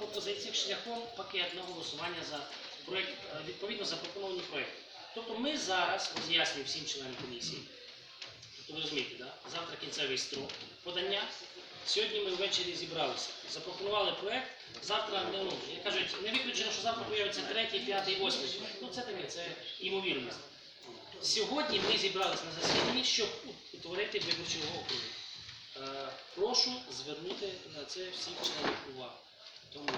пропозиціях шляхом пакетного голосування за проект, е, відповідно запропоновані проекти. Тобто ми зараз роз'яснюємо всім членам комісії. Тобто ви розумієте, да? завтра кінцевий строк подання. Сьогодні ми ввечері зібралися, запропонували проект. Завтра не ну, як кажуть, не виключено, що завтра появиться третій, п'ятий, восьмий. Ну це таке, це імовірність. Сьогодні ми зібралися на засіданні, щоб утворити виборчі округи. Е, прошу звернути на це всіх членів увагу. Тому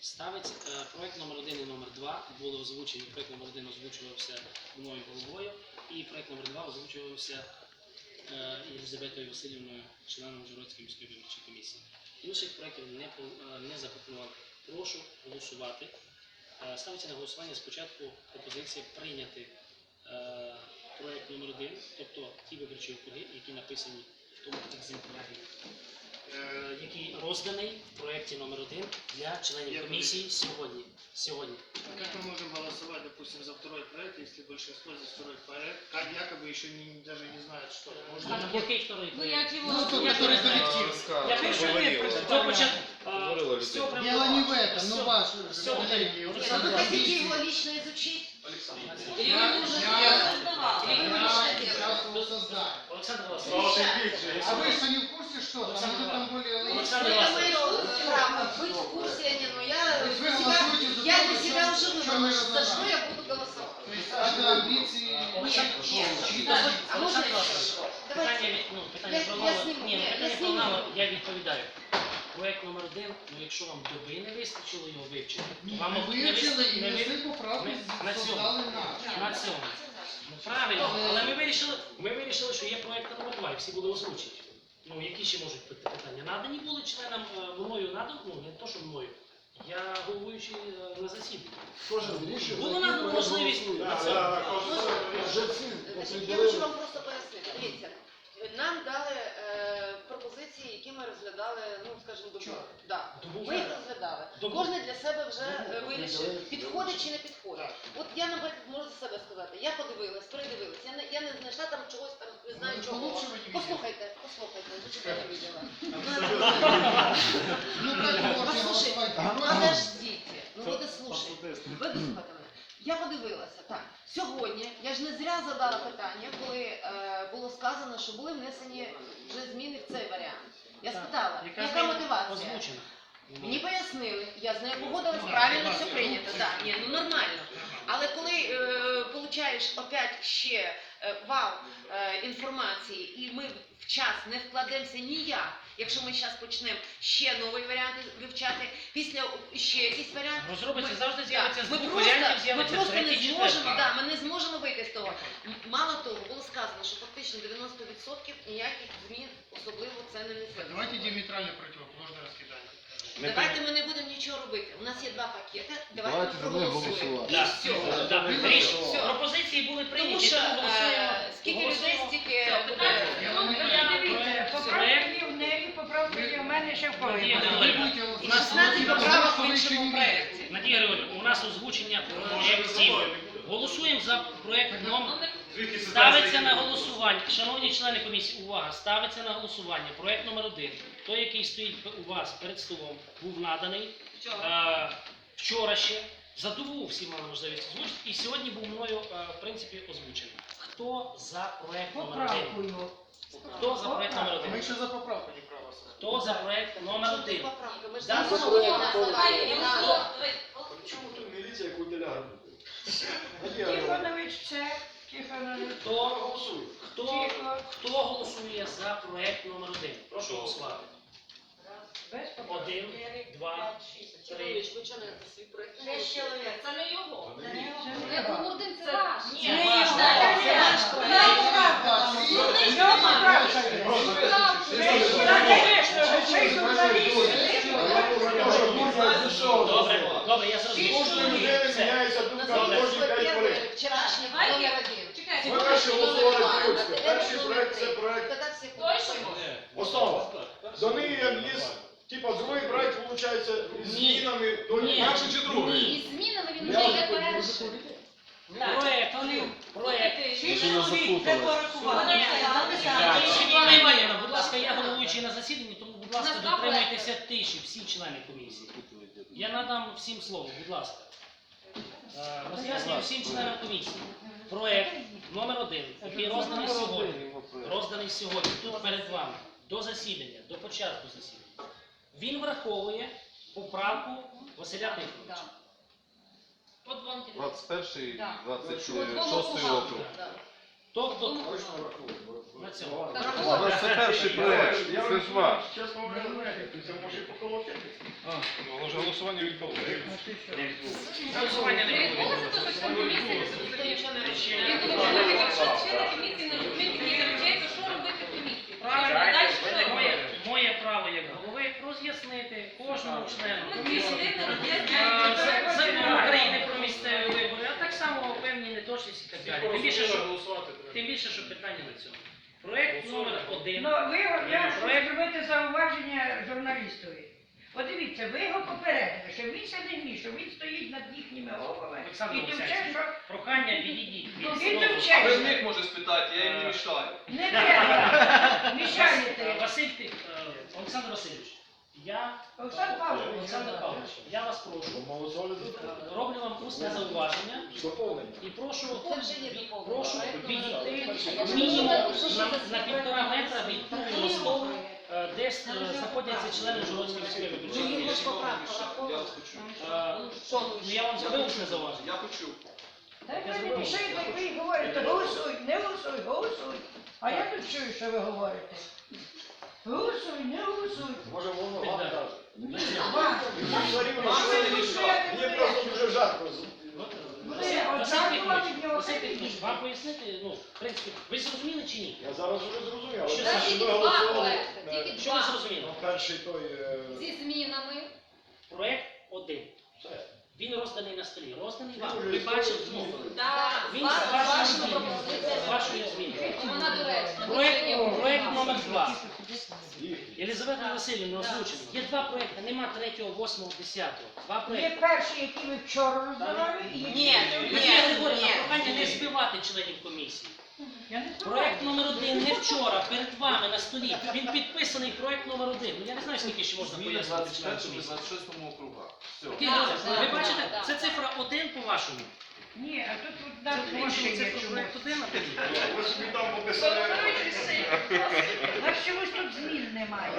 ставиться е, проект номер 1 і номер 2 були озвучені. Проект номер 1 озвучувався мною головою, і проект номер 2 озвучувався е, Єлизаветою Васильівною, членом Жородської міської виборчої комісії. Інших проєктів не, е, не запропонували. Прошу голосувати. Ставиться на голосування спочатку пропозиція прийняти е, проект номер 1 тобто ті виборчі округи, які написані в тому екземплярі, який розданий в проєкті номер 1 для членів Я комісії сьогодні. сьогодні. А как мы можем голосовать, допустим, за второй проект, если большинство за второй проект, как якобы еще не, даже не знают, что можно. А який второй Ну, проєкт? як його Ну, назвати? я который не знаю. коллектив. Я Ви пишу, що ви говорила. прочитали? До початку. Говорила а, з людина. цього приводу- Дело не в этом, з но цього- ваш з цього коллеги, приводу- вот Нет, это вы вот хотите видите, его лично изучить? Или Я- ви уже я- його создавали? Или вы Я лично делаете? участвовал в создании. Олександр Васильович. А вы что, не в курсе, что там? Александр Может, там Иванович. более Александр Это логично? мое право быть в курсе, а не, но я То есть вы для себя, голосуете за я то, для в себя чем- уже в чем мы выбрала, за что разобрались. я буду голосовать. То есть это амбиции... Олександр, Нет, чьи-то нет. амбиции. А можно Олександр я Васильович, скажу? Питання, Давайте. від- ну, питання Я- про я номер. зніму, Ні, ну, я питання про зніму. номер, я відповідаю. Проект номер один, ну якщо вам доби не вистачило його вивчити, вам Мы мабуть, не выучили вистачило. и Не ви... внесли поправку, ми- на создали наш. На цьому. Ну правильно, але ми вирішили, ми вирішили, що є проект номер два, і всі були озвучені. Ну, які ще можуть бути питання? Надані були членам е, мною надані, ну не то, що мною. Я головуючий е, на засіданні. Кожен вирішує, Було надано можливість на це. Значить, Я хочу вам просто пояснити. Дивіться, нам дали е, пропозиції, які ми розглядали, ну скажімо, добу. Да. Добу Ми їх вже. розглядали. Добу. Кожен для себе вже е, вирішив, підходить чи не підходить. От я, наприклад, можу за себе сказати. Я подивилась, передивилась. Я не, я не знайшла там чогось там, не знаю Ну, чого. Послухайте, послухайте, ви що я не виділа. Ну как можно подождите, ну ви дослушайте. Ви дослухайте мене. Я подивилася, так. Сьогодні я ж не зря задала питання, коли е, було сказано, що були внесені вже зміни в цей варіант. Я спитала, Яка мотивація? Мені пояснили, я з нею погодилась, правильно все прийнято, так, ні, ну нормально. Але коли е, получаєш опять ще вал е, інформації, і ми в час не вкладемося ніяк, якщо ми зараз почнемо ще новий варіант вивчати, після ще якийсь варіант, Розробиться Ми- завжди з'явиться з ми двох просто, ми просто не зможемо, да, ми не зможемо вийти з того. Мало того, було сказано, що фактично 90% ніяких змін особливо це не несе. Давайте диаметрально противоположное Давайте ми не будемо нічого робити. У нас є два пакети. Давайте, Давайте ми за них проголосуємо. І все. Пропозиції були Тому прийняті, що голосуємо. е, скільки людей, стільки буде. Дивіться, поправки є в неї, поправки є в мене ще в нас за 16 поправок в іншому проєкті. Надія Григорівна, у нас озвучення проєктів. Голосуємо за проєкт номер. Ставиться на голосування. Шановні члени комісії, увага, ставиться на голосування. Проєкт номер один. Той, який стоїть у вас перед столом, був наданий е, вчора ще. За добу всі мали можливість озвучити. І сьогодні був мною, е, в принципі, озвучений. Хто за проєкт номер один? Поправкою. Хто за проєкт номер один? еще за поправку не проголосовали. Хто за проєкт номер один? Ми ж Да, проект не? Чому тут міліція як Тихонович, це Тихонович. Хто, голосуй. хто, хто голосує за проєкт номер один? Прошу голосувати. Один, два, три. Чоловіч, ви не свій проєкт? Шість чоловік. Це не його. Це не його. Не Голодин, це ваш. Ні, Це не його. Це поправка є. Добре, добре, я зрозумів. Кожної людини міняється думка Назвіть кожні свій 5 перший, хвилин. вчорашній Давайте. номер один. Два. Курське. Тепер Перший проект це проект Точно? основа. До неї є, типа, другий проект, виходить, з змінами. до Ні. Перший чи другий? Ні. І змінами він Я вже є перший. Проєкт, проєкт. Шість чоловік, це порахували. Будь ласка, я головуючий на засіданні, тому, будь ласка, дотримуйтеся тиші, всі члени комісії. Я надам всім слово, будь ласка. Е, Роз'яснюю всім членам комісії. Проект номер один, який розданий сьогодні, розданий сьогодні тут перед вами, до засідання, до початку засідання. Він враховує поправку Василя Тихоновича. От вам 21 Да. 26 Двом округ. Тобто на цьому. А 21 проект, це ж ваш. Чесно говоря, це може і Воно ж голосування відповідає. Голосування не Ви буде. що комісії нічого не Він якщо члени комісії не розуміють то що робити в комісії? Правильно, а? Моє, право як голови роз'яснити кожному члену комісії е, закон України про місцеві вибори, а так само певні неточності і так далі. Тим більше, що, тим більше, що питання на цьому. Проект номер один. Ну, ви, я хочу зробити зауваження журналістові. Подивіться, ви його попередили, що він це не вміє, що він стоїть над їхніми головами Олександр і товче, Олексійович. що Прохання відійдіть від він слова. А ви в них може спитати, я їм не мішаю. Не треба. Е, Мішаєте. Василь Ти- е, Олександр Васильович, я Олександр Павлович. Олександр Павлович, я вас прошу. Е, Роблю вам усне зауваження і прошу, прошу відійти мінімум на, на півтора метра від того столу, е, де с- е, знаходяться члени Жородської міської Ви Я. Е, Ну я вам зробив усне зауваження. Я почув. Так ви не як ви говорите, голосуй, не голосуй, голосуй. А я тут чую, що ви говорите. Голосуй, не голосуй. Може воно вам так. каже. Вам. Мені просто дуже жарко. Буде нього. Василь Петрович, вам пояснити, ну, в принципі, ви зрозуміли чи ні? Я зараз вже зрозумів, але Що це? що Тільки ви два голосували, проекти, е, тільки Що ви два. зрозуміли? ну, перший той... е, Зі змінами. Проект один. все. Він розданий на столі. Розданий вам. Ви бачите, Так, він з вашою зміною. пропозиціями. З вашою зміною. Вона доречна. Проект, проект номер два. Єлизавета Васильівна озвучена. Є два проекти, нема третього, восьмого, десятого. Два Є проекти. перший, який ви вчора роздавали, і Ні, ні, ні. прохання не збивати членів комісії. Я не Проект номер один не вчора, перед вами на столі. Він підписаний проект номер один. Ну я не знаю, скільки ще можна Зміни пояснити членам 21 комісії. 26 округах. Все. Так, розгляд? так, Ви так, бачите, так. це цифра один по-вашому. Ні, а тут от Це дати по-вашому рішення цифра а тоді. Ви собі там пописали. У нас чомусь тут змін немає.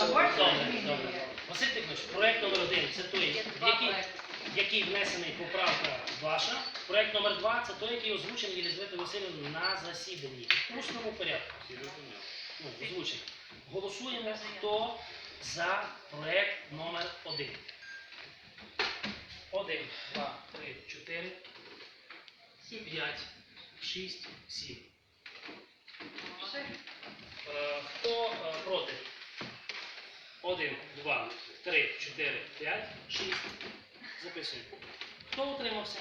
А бачите, є. Василь Тихонович, проект номер один це той, Є два який, проекти. який внесений поправка ваша. Проект номер два це той, який озвучений Єлизаветою Васильівною на засіданні. В усному порядку. Ну, озвучений. Голосуємо, хто за проект номер один. Один, два, три, чотири, п'ять, шість, сім. Е, Хто е, проти? Один, два, три, чотири, п'ять, шість. Записуємо. Хто утримався?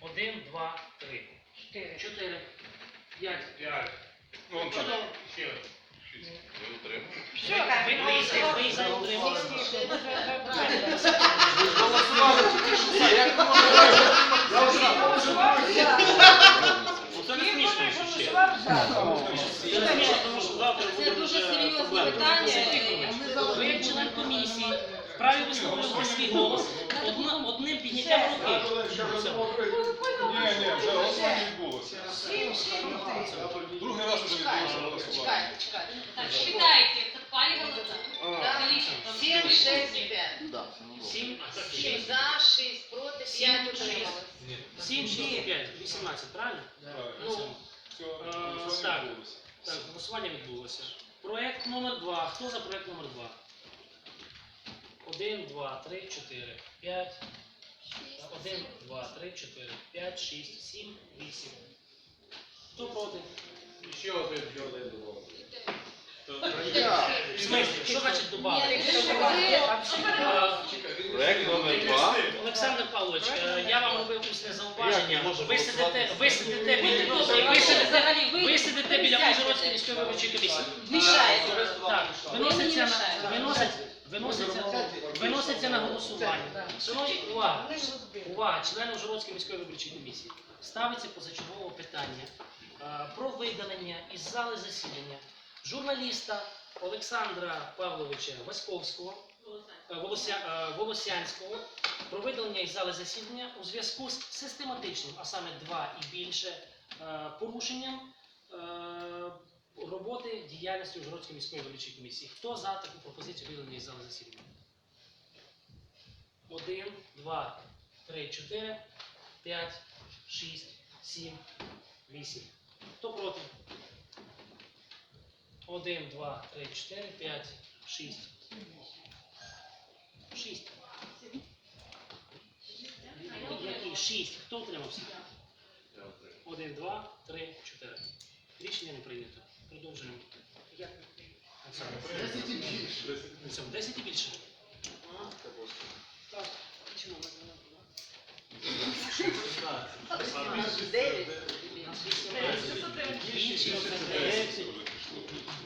Один, два, три. Чотири. Чотири. П'ять. П'ять. Ну, он Чудово. Ще шість. Це дуже серйозне питання. Ви як член комісії вправі висловлювати свій голос одна- одним підняттям. Ні, ні, вже голосування відбулося. Чекайте, чекайте. Так, считайте, совпали голоса. Да. Сім, шесть, п'ять. Сім, Сім шість. за, шість проти, п'ять утрималось. Сім, шість, п'ять, вісімнадцять, правильно? Правильно. Все, Е, так. Так, голосування відбулося. Проект номер два. Хто за проект номер два? Один, два, три, чотири, п'ять. Один, два, три, чотири, п'ять, шість, сім, вісім. Хто проти? Ще один. В смислі, що значить добавити? Проект номер два. Олександр Павлович, е, я вам робив усне зауваження. Ви сидите, ви сидите біля ви сидите, ви сидите біля Ужгородської міської виборчої комісії. Мішаєте. Так, виноситься на виноситься, виноситься на голосування. Шановні, увага, увага, члени Ужгородської міської виборчої комісії. Ставиться позачергове питання про видалення із зали засідання журналіста Олександра Павловича Васьковського, е, Волося, е, Волосянського про видалення із зали засідання у зв'язку з систематичним, а саме два і більше е, порушенням е, роботи діяльності Ужгородської міської виборчої комісії. Хто за таку пропозицію видалення із зали засідання? Один, два, три, чотири, п'ять, шість, сім, вісім. Хто проти? Один, два, три, чотири, п'ять, шість. Шість. Які? Шість. Хто утримався? Один, два, три, чотири. Рішення не прийнято. Продовжуємо. Оксана. На цьому 10 і більше. Так. Чому ми Дев'ять. 609. 609.